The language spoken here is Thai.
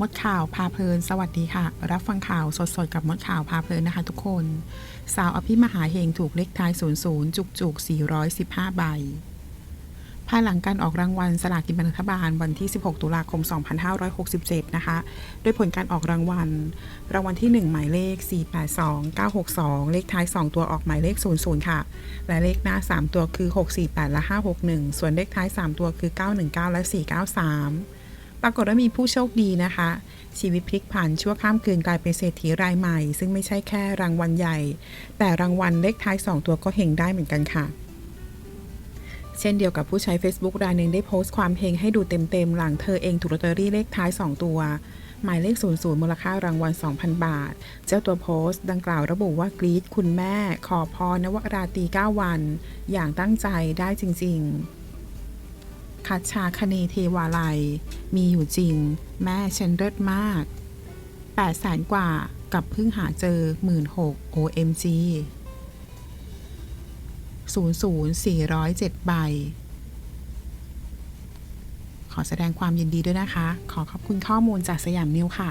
มดข่าวพาเพลิน สวัสดีค่ะ รับฟังข่าวสดๆ กับมดข่าวพาเพลินนะคะทุกคน สาวอภิมหาเฮงถูกเลขท้าย 00 จุกจุก415 ใบภายหลังการออกรางวัลสลากกินแบ่งรัฐบาลวันที่ 16 ตุลาคม 2567 นะคะ โดยผลการออกรางวัล รางวัลที่ 1 หมายเลข 482 962 เลขท้าย 2 ตัวออกหมายเลข 00 ค่ะ และเลขหน้า 3 ตัวคือ 648 และ 561 ส่วนเลขท้าย 3 ตัวคือ 919 และ 493 ปรากฏว่ามีผู้โชคดีนะคะ ชีวิตพลิกผันชั่วข้ามคืนกลายเป็นเศรษฐีรายใหม่ ซึ่งไม่ใช่แค่รางวัลใหญ่ แต่รางวัลเลขท้าย 2 ตัวก็เฮงได้เหมือนกันค่ะ เช่นเดียวกับผู้ใช้ Facebook รายหนึ่งได้โพสต์ความเฮงให้ดูเต็มๆ หลังเธอเองถูกลอตเตอรี่เลขท้าย 2 ตัวหมายเลข 00 มูลค่ารางวัล 2,000 บาท เจ้าตัวโพสต์ ดังกล่าวระบุว่ากรีดคุณแม่ ขอพรนวราตี 9 วัน อย่างตั้งใจได้จริง ๆ คัดชาคเนเทวาลัย มีอยู่จริง แม่ฉันเลิศมาก8แสนกว่ากับเพิ่งหาเจอ 16,000 OMG 00407 ใบ ขอแสดงความยินดีด้วยนะคะ ขอขอบคุณข้อมูลจากสยามนิวค่ะ